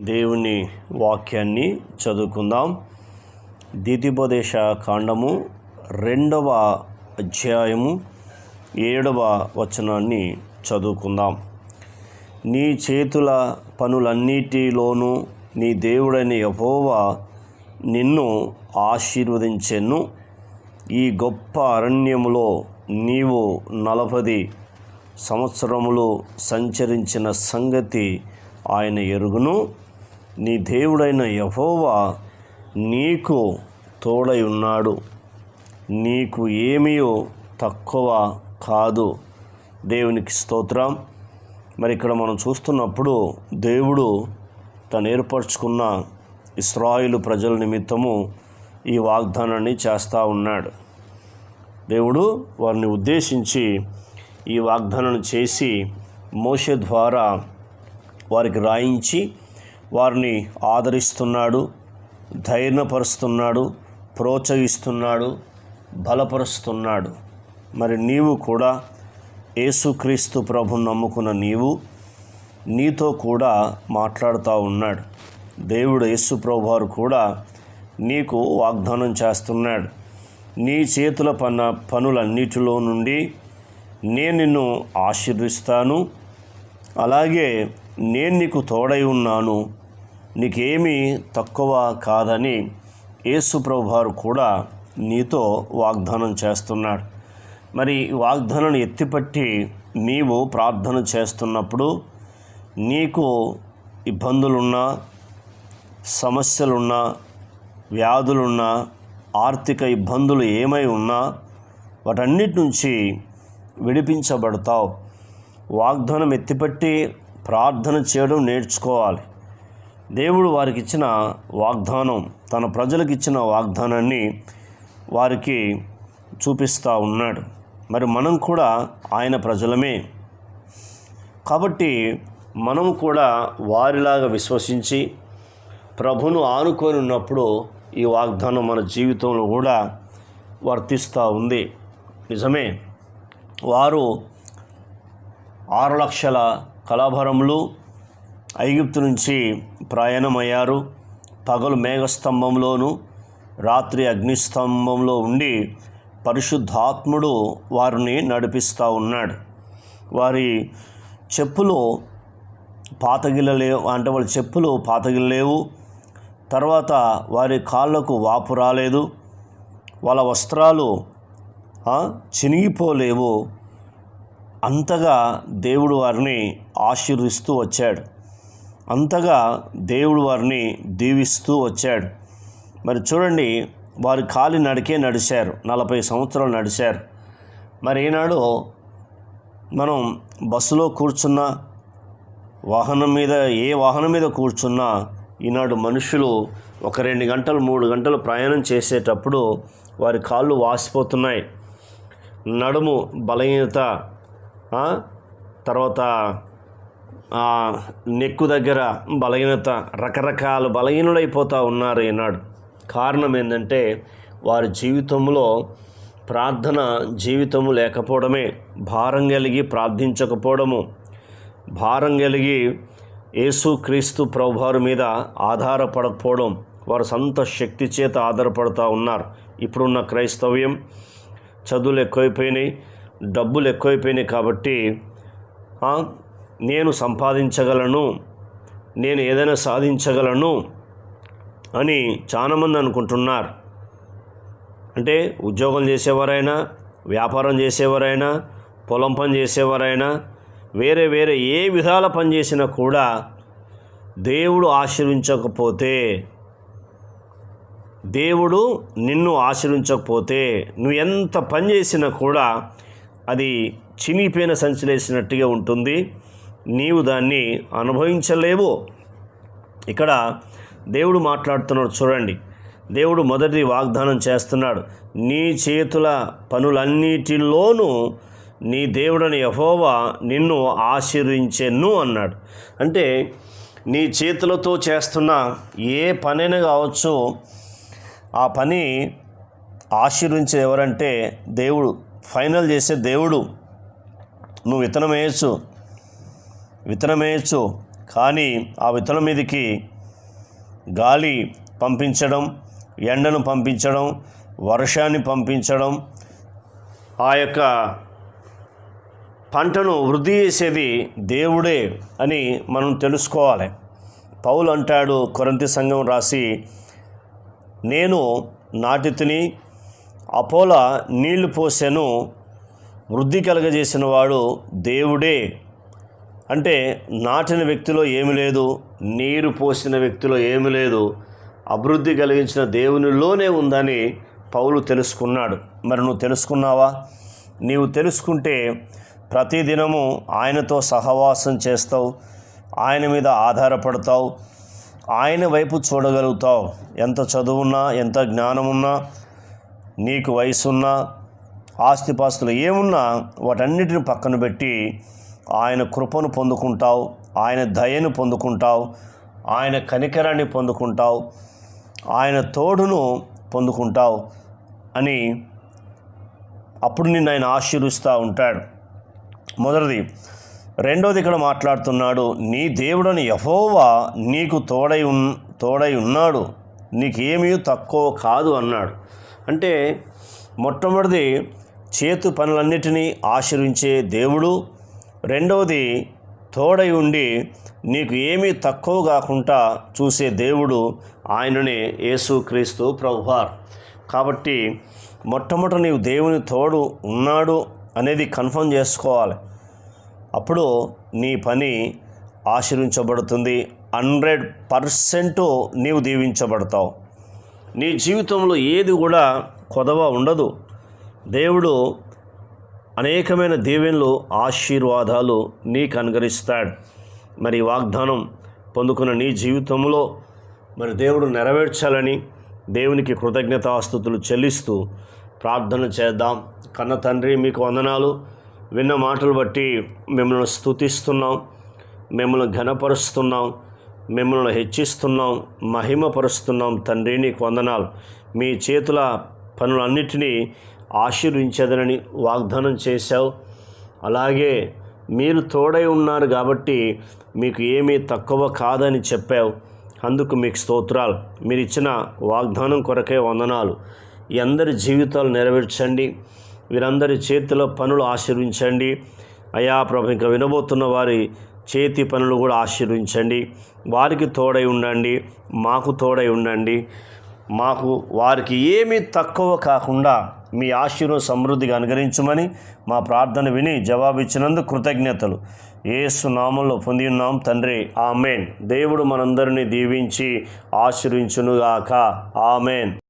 దేవుని వాక్యాన్ని చదువుకుందాం. దితిపదేశ కాండము రెండవ అధ్యాయము ఏడవ వచనాన్ని చదువుకుందాం. నీ చేతుల పనులన్నిటిలోనూ నీ దేవుడైన యహోవా నిన్ను ఆశీర్వదించెను. ఈ గొప్ప అరణ్యములో నీవు నలభది సంవత్సరములు సంచరించిన సంగతి ఆయన ఎరుగును. నీ దేవుడైన యహోవా నీకు తోడై ఉన్నాడు. నీకు ఏమీయో తక్కువ కాదు. దేవునికి స్తోత్రం. మరి ఇక్కడ మనం చూస్తున్నప్పుడు దేవుడు తను ఏర్పరచుకున్న ఇస్రాయిలు ప్రజల నిమిత్తము ఈ వాగ్దానాన్ని చేస్తూ ఉన్నాడు. దేవుడు వారిని ఉద్దేశించి ఈ వాగ్దానం చేసి మోష ద్వారా వారికి రాయించి వారిని ఆదరిస్తున్నాడు ధైర్యపరుస్తున్నాడు ప్రోత్సహిస్తున్నాడు బలపరుస్తున్నాడు. మరి నీవు కూడా యేసుక్రీస్తు ప్రభు నమ్ముకున్న నీవు నీతో కూడా మాట్లాడుతూ ఉన్నాడు. దేవుడు యేసు ప్రభు వారు కూడా నీకు వాగ్దానం చేస్తున్నాడు. నీ చేతుల పన పనులన్నిటిలో నుండి నేను నిన్ను ఆశీర్విస్తాను. అలాగే నేను నీకు తోడై ఉన్నాను. నీకేమీ తక్కువ కాదని యేసు ప్రభువారు కూడా నీతో వాగ్దానం చేస్తున్నాడు. మరి వాగ్దానం ఎత్తిపట్టి నీవు ప్రార్థన చేస్తున్నప్పుడు నీకు ఇబ్బందులున్నా సమస్యలున్నా వ్యాధులున్నా ఆర్థిక ఇబ్బందులు ఏమై ఉన్నా వాటన్నిటి నుంచి విడిపించబడతావు. వాగ్దానం ఎత్తిపట్టి ప్రార్థన చేయడం నేర్చుకోవాలి. దేవుడు వారికి ఇచ్చిన వాగ్దానం తన ప్రజలకు ఇచ్చిన వాగ్దానాన్ని వారికి చూపిస్తూ ఉన్నాడు. మరి మనం కూడా ఆయన ప్రజలమే. కాబట్టి మనం కూడా వారిలాగా విశ్వసించి ప్రభును ఆనుకొని ఉన్నప్పుడు ఈ వాగ్దానం మన జీవితంలో కూడా వర్తిస్తూ ఉంది. నిజమే. వారు ఆరు లక్షల కళాభరములు ఐగుప్తు నుంచి ప్రయాణమయ్యారు. పగలు మేఘస్తంభంలోను రాత్రి అగ్నిస్తంభంలో ఉండి పరిశుద్ధాత్ముడు వారిని నడిపిస్తూ ఉన్నాడు. వారి చెప్పులు పాతగిల్లలేవు అంటే వాళ్ళ చెప్పులు పాతగిల్లలేవు తర్వాత వారి కాళ్ళకు వాపు రాలేదు. వాళ్ళ వస్త్రాలు చినిగిపోలేవు. అంతగా దేవుడు వారిని ఆశీర్విస్తూ వచ్చాడు. అంతగా దేవుడు వారిని దీవిస్తూ వచ్చాడు. మరి చూడండి వారి కాలి నడికే నడిచారు. నలభై సంవత్సరాలు నడిచారు. మరి ఈనాడు మనం బస్సులో కూర్చున్నా వాహనం మీద ఏ వాహనం మీద కూర్చున్నా ఈనాడు మనుషులు ఒక రెండు గంటలు మూడు గంటలు ప్రయాణం చేసేటప్పుడు వారి కాళ్ళు వాసిపోతున్నాయి. నడుము బలహీనత తర్వాత నెక్కు దగ్గర బలహీనత రకరకాల బలహీనులైపోతూ ఉన్నారు ఈనాడు. కారణం ఏంటంటే వారి జీవితంలో ప్రార్థన జీవితము లేకపోవడమే భారం కలిగి ప్రార్థించకపోవడము. భారం కలిగి యేసుక్రీస్తు ప్రభువారి మీద ఆధారపడకపోవడం వారు సొంత శక్తి చేత ఆధారపడుతూ ఉన్నారు. ఇప్పుడున్న క్రైస్తవ్యం చదువులు ఎక్కువైపోయినాయి డబ్బులు ఎక్కువైపోయినాయి కాబట్టి నేను సంపాదించగలను నేను ఏదైనా సాధించగలను అని చాలామంది అనుకుంటున్నారు. అంటే ఉద్యోగం చేసేవారైనా వ్యాపారం చేసేవారైనా పొలం పని చేసేవారైనా వేరే వేరే ఏ విధాల పని చేసినా కూడా దేవుడు ఆశీర్వించకపోతే దేవుడు నిన్ను ఆశీర్వించకపోతే నువ్వు ఎంత పని చేసినా కూడా అది చినిగిపోయిన సంచలేసినట్టుగా ఉంటుంది. నీవు దాన్ని అనుభవించలేవు. ఇక్కడ దేవుడు మాట్లాడుతున్నాడు చూడండి. దేవుడు మొదటి వాగ్దానం చేస్తున్నాడు. నీ చేతుల పనులన్నిటిలోనూ నీ దేవుడని యహోవా నిన్ను ఆశీర్వించెను అన్నాడు. అంటే నీ చేతులతో చేస్తున్న ఏ పనైనా కావచ్చు ఆ పని ఆశీర్వించే ఎవరంటే దేవుడు. ఫైనల్ చేసే దేవుడు. నువ్వు విత్తనం వేయచ్చు విత్తనం వేయచ్చు కానీ ఆ విత్తనం మీదకి గాలి పంపించడం ఎండను పంపించడం వర్షాన్ని పంపించడం ఆ యొక్క పంటను వృద్ధి చేసేది దేవుడే అని మనం తెలుసుకోవాలి. పౌలు అంటాడు కొరంతి సంఘం రాసి నేను నాటితిని అపోల నీళ్ళు పోసాను వృద్ధి కలగజేసిన వాడు దేవుడే. అంటే నాటిన వ్యక్తిలో ఏమి లేదు నీరు పోసిన వ్యక్తిలో ఏమి లేదు అభివృద్ధి కలిగించిన దేవునిలోనే ఉందని పౌలు తెలుసుకున్నాడు. మరి నువ్వు తెలుసుకున్నావా? నీవు తెలుసుకుంటే ప్రతిదినము ఆయనతో సహవాసం చేస్తావు ఆయన మీద ఆధారపడతావు ఆయన వైపు చూడగలుగుతావు. ఎంత చదువున్నా ఎంత జ్ఞానమున్నా నీకు వయసున్నా ఆస్తిపాస్తులు ఏమున్నా వాటన్నిటిని పక్కన పెట్టి ఆయన కృపను పొందుకుంటావు ఆయన దయను పొందుకుంటావు ఆయన కనికరాన్ని పొందుకుంటావు ఆయన తోడును పొందుకుంటావు అని అప్పుడు నిన్ను ఆయన ఆశీర్విస్తూ ఉంటాడు. మొదటిది రెండోది ఇక్కడ మాట్లాడుతున్నాడు నీ దేవుడని యహోవా నీకు తోడై ఉన్ తోడై ఉన్నాడు నీకేమీ తక్కువ కాదు అన్నాడు. అంటే మొట్టమొదటిది చేతు పనులన్నిటినీ ఆశీర్వించే దేవుడు రెండవది తోడై ఉండి నీకు ఏమీ తక్కువ కాకుండా చూసే దేవుడు ఆయననే యేసుక్రీస్తు ప్రభువార్. కాబట్టి మొట్టమొదట నీవు దేవుని తోడు ఉన్నాడు అనేది కన్ఫర్మ్ చేసుకోవాలి. అప్పుడు నీ పని ఆశీర్వించబడుతుంది. హండ్రెడ్ పర్సెంట్ నీవు దీవించబడతావు. నీ జీవితంలో ఏది కూడా కొదవ ఉండదు. దేవుడు అనేకమైన దీవెనలు ఆశీర్వాదాలు నీకు అనుగరిస్తాడు మరి వాగ్దానం పొందుకున్న నీ జీవితంలో మరి దేవుడు నెరవేర్చాలని దేవునికి కృతజ్ఞతాస్తుతులు చెల్లిస్తూ ప్రార్థన చేద్దాం. కన్న తండ్రి మీకు వందనాలు. విన్న మాటలు బట్టి మిమ్మల్ని స్థుతిస్తున్నాం మిమ్మల్ని ఘనపరుస్తున్నాం. మిమ్మల్ని హెచ్చిస్తున్నాం. మహిమపరుస్తున్నాం. తండ్రి నీకు వందనాలు. మీ చేతుల పనులన్నిటినీ ఆశీర్వించదనని వాగ్దానం చేశావు. అలాగే మీరు తోడై ఉన్నారు కాబట్టి మీకు ఏమీ తక్కువ కాదని చెప్పావు. అందుకు మీకు స్తోత్రాలు. మీరు ఇచ్చిన వాగ్దానం కొరకే వందనాలు. ఈ అందరి జీవితాలు నెరవేర్చండి. వీరందరి చేతిలో పనులు ఆశీర్వించండి. అయా ప్రభు ఇంకా వినబోతున్న వారి చేతి పనులు కూడా ఆశీర్వించండి. వారికి తోడై ఉండండి. మాకు తోడై ఉండండి. మాకు వారికి ఏమీ తక్కువ కాకుండా మీ ఆశీర్వం సమృద్ధిగా అనుగరించమని మా ప్రార్థన విని జవాబిచ్చినందుకు కృతజ్ఞతలు. ఏసు నామంలో పొంది ఉన్నాం తండ్రి. ఆమెన్. దేవుడు మనందరినీ దీవించి ఆశీర్వించునుగాక. ఆమెన్.